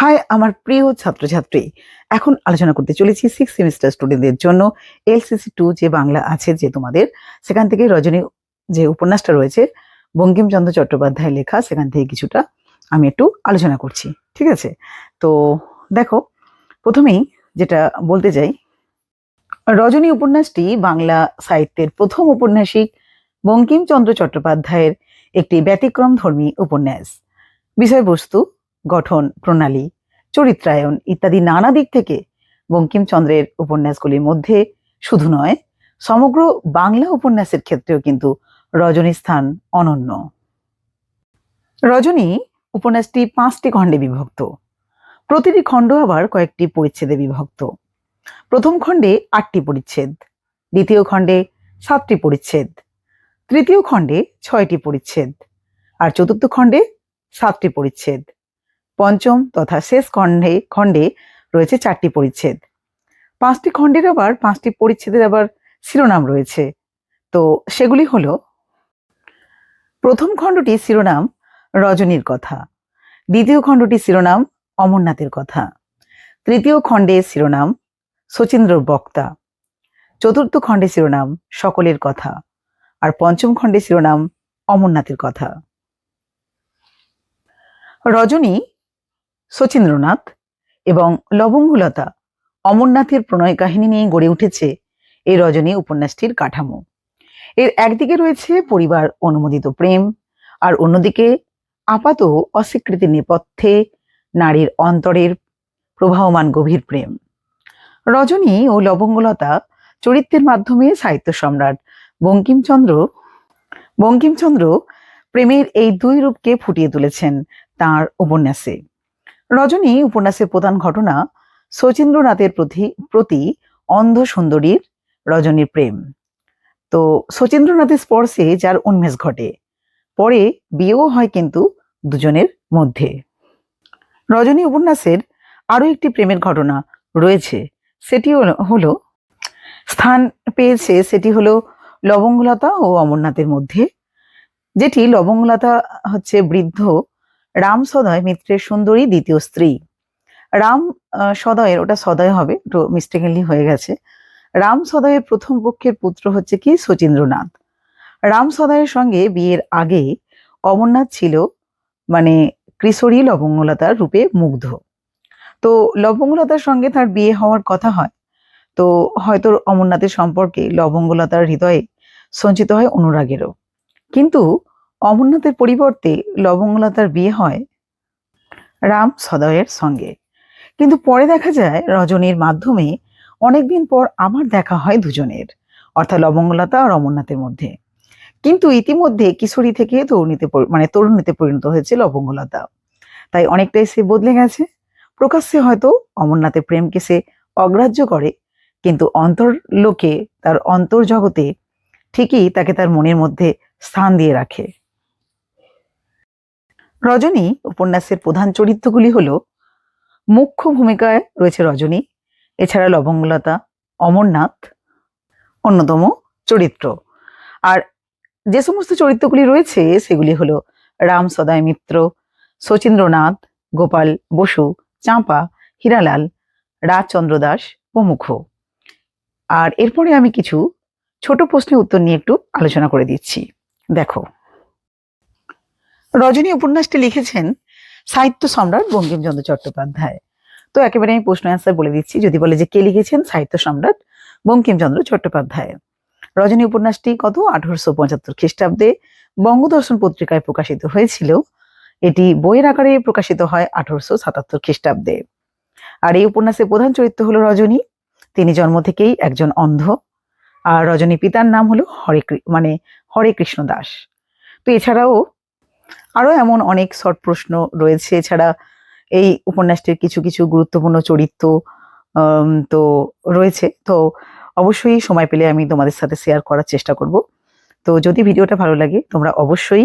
High, আমার প্রিয় ছাত্রছাত্রী। এখন আলোচনা করতে চলেছি সিক্স সেমিস্টার স্টুডেন্টদের জন্য এলসিসি টু যে বাংলা আছে যে তোমাদের, সেখান থেকে রজনী যে উপন্যাসটা রয়েছে, বঙ্কিমচন্দ্র চট্টোপাধ্যায় লেখা, সেখান থেকে কিছুটা আমি একটু আলোচনা করছি, ঠিক আছে? তো দেখো, প্রথমেই যেটা বলতে চাই, রজনী উপন্যাসটি বাংলা সাহিত্যের প্রথম উপন্যাসিক বঙ্কিমচন্দ্র চট্টোপাধ্যায়ের একটি ব্যতিক্রম ধর্মী উপন্যাস। বিষয়বস্তু গঠন, প্রণালী, চরিত্রায়ন ইত্যাদি নানা দিক থেকে বঙ্কিমচন্দ্রের উপন্যাসগুলির মধ্যে শুধু নয়, সমগ্র বাংলা উপন্যাসের ক্ষেত্রেও কিন্তু রজনী স্থান অনন্য। রজনী উপন্যাসটি পাঁচটি খণ্ডে বিভক্ত। প্রতিটি খণ্ড আবার কয়েকটি পরিচ্ছেদে বিভক্ত। প্রথম খণ্ডে আটটি পরিচ্ছেদ, দ্বিতীয় খণ্ডে সাতটি পরিচ্ছেদ, তৃতীয় খণ্ডে ছয়টি পরিচ্ছেদ, আর চতুর্থ খণ্ডে সাতটি পরিচ্ছেদ। পঞ্চম তথা শেষ খণ্ডে খণ্ডে রয়েছে চারটি পরিচ্ছেদ। পাঁচটি খণ্ডের আবার পাঁচটি পরিচ্ছেদের আবার শিরোনাম রয়েছে। তো সেগুলি হল, প্রথম খণ্ডটি শিরোনাম রজনীর কথা, দ্বিতীয় খণ্ডটি শিরোনাম অমরনাথের কথা, তৃতীয় খণ্ডে শিরোনাম শচীন্দ্র বক্তা, চতুর্থ খণ্ডে শিরোনাম সকলের কথা, আর পঞ্চম খণ্ডে শিরোনাম অমরনাথের কথা। রজনী শচীন্দ্রনাথ এবং লবঙ্গলতা অমরনাথের প্রণয় কাহিনী নিয়ে গড়ে উঠেছে এই রজনী উপন্যাসটির কাঠামো। এর একদিকে রয়েছে পরিবার অনুমোদিত প্রেম, আর অন্যদিকে আপাত অস্বীকৃতির নেপথ্যে নারীর অন্তরের প্রবাহমান গভীর প্রেম। রজনী ও লবঙ্গলতা চরিত্রের মাধ্যমে সাহিত্য সম্রাট বঙ্কিমচন্দ্র বঙ্কিমচন্দ্র প্রেমের এই দুই রূপকে ফুটিয়ে তুলেছেন তার উপন্যাসে। রজনী উপন্যাসের প্রধান ঘটনা শচীন্দ্রনাথের প্রতি প্রতি অন্ধ সুন্দরীর রজনীর প্রেম। তো শচীন্দ্রনাথের স্পর্শে যার উন্মেষ ঘটে, পরে বিয়েও হয় কিন্তু দুজনের মধ্যে। রজনী উপন্যাসের আরও একটি প্রেমের ঘটনা রয়েছে, সেটি হলো- হলো স্থান পেয়েছে সেটি হলো লবঙ্গলতা ও অমরনাথের মধ্যে, যেটি লবঙ্গলতা হচ্ছে বৃদ্ধ রাম সদয় মিত্রের সুন্দরী দ্বিতীয় স্ত্রী। রাম সদয়ের, ওটা সদয় হবে, একটু মিস্টেকেনলি হয়ে গেছে। রাম সদয়ের প্রথম পক্ষের পুত্র হচ্ছে কি? শচীন্দ্রনাথ। রাম সদয়ের সঙ্গে বিয়ের আগে অমরনাথ ছিল মানে কিশোরী লবঙ্গলতার রূপে মুগ্ধ। তো লবঙ্গলতার সঙ্গে তার বিয়ে হওয়ার কথা হয়, তো হয়তো অমরনাথের সম্পর্কে লবঙ্গলতার হৃদয়ে সঞ্চিত হয় অনুরাগেরও। কিন্তু অমরনাথের পরিবর্তে লবঙ্গলতার বিয়ে হয় রাম সদয়ের সঙ্গে। কিন্তু পরে দেখা যায় রজনীর মাধ্যমে অনেকদিন পর আমার দেখা হয় দুজনের, অর্থাৎ লবঙ্গলতা আর অমরনাথের মধ্যে। কিন্তু ইতিমধ্যে কিশোরী থেকে তরুণীতে মানে তরুণীতে পরিণত হয়েছে লবঙ্গলতা। তাই অনেকটাই সে বদলে গেছে। প্রকাশ্যে হয়তো অমরনাথের প্রেমকে সে অগ্রাহ্য করে, কিন্তু অন্তর লোকে তার অন্তর জগতে ঠিকই তাকে তার মনের মধ্যে স্থান দিয়ে রাখে। রজনী উপন্যাসের প্রধান চরিত্রগুলি হল মুখ্য ভূমিকায় রয়েছে রজনী, এছাড়া লবঙ্গলতা, অমরনাথ, অন্যতম চরিত্র। আর যে সমস্ত চরিত্রগুলি রয়েছে, সেগুলি হলো রাম সদয় মিত্র, শচীন্দ্রনাথ, গোপাল বসু, চাঁপা, হীরালাল, রাজচন্দ্র দাস, প্রমুখ। আর এরপরে আমি কিছু ছোট প্রশ্নের উত্তর নিয়ে একটু আলোচনা করে দিচ্ছি। দেখো রজনী উপন্যাসটি লিখেছেন সাহিত্য সম্রাট বঙ্কিমচন্দ্র চট্টোপাধ্যায়। তো একেবারে আমি প্রশ্ন অ্যান্সার বলে দিচ্ছি, যদি বলে যে কে লিখেছেন সাহিত্য সম্রাট বঙ্কিমচন্দ্র চট্টোপাধ্যায়। রজনী উপন্যাসটি কত? আঠারোশো পঁচাত্তর খ্রিস্টাব্দে বঙ্গদর্শন পত্রিকায় প্রকাশিত হয়েছিল। এটি বইয়ের আকারে প্রকাশিত হয় আঠারোশো সাতাত্তর খ্রিস্টাব্দে। আর এই উপন্যাসের প্রধান চরিত্র হলো রজনী। তিনি জন্ম থেকেই একজন অন্ধ। আর রজনী পিতার নাম হলো হরে মানে হরে কৃষ্ণ দাস। তো এছাড়াও আরও এমন অনেক শর্ট প্রশ্ন রয়েছে। এছাড়া এই উপন্যাসটির কিছু কিছু গুরুত্বপূর্ণ চরিত্র তো রয়েছে। তো অবশ্যই সময় পেলে আমি তোমাদের সাথে শেয়ার করার চেষ্টা করব। তো যদি ভিডিওটা ভালো লাগে, তোমরা অবশ্যই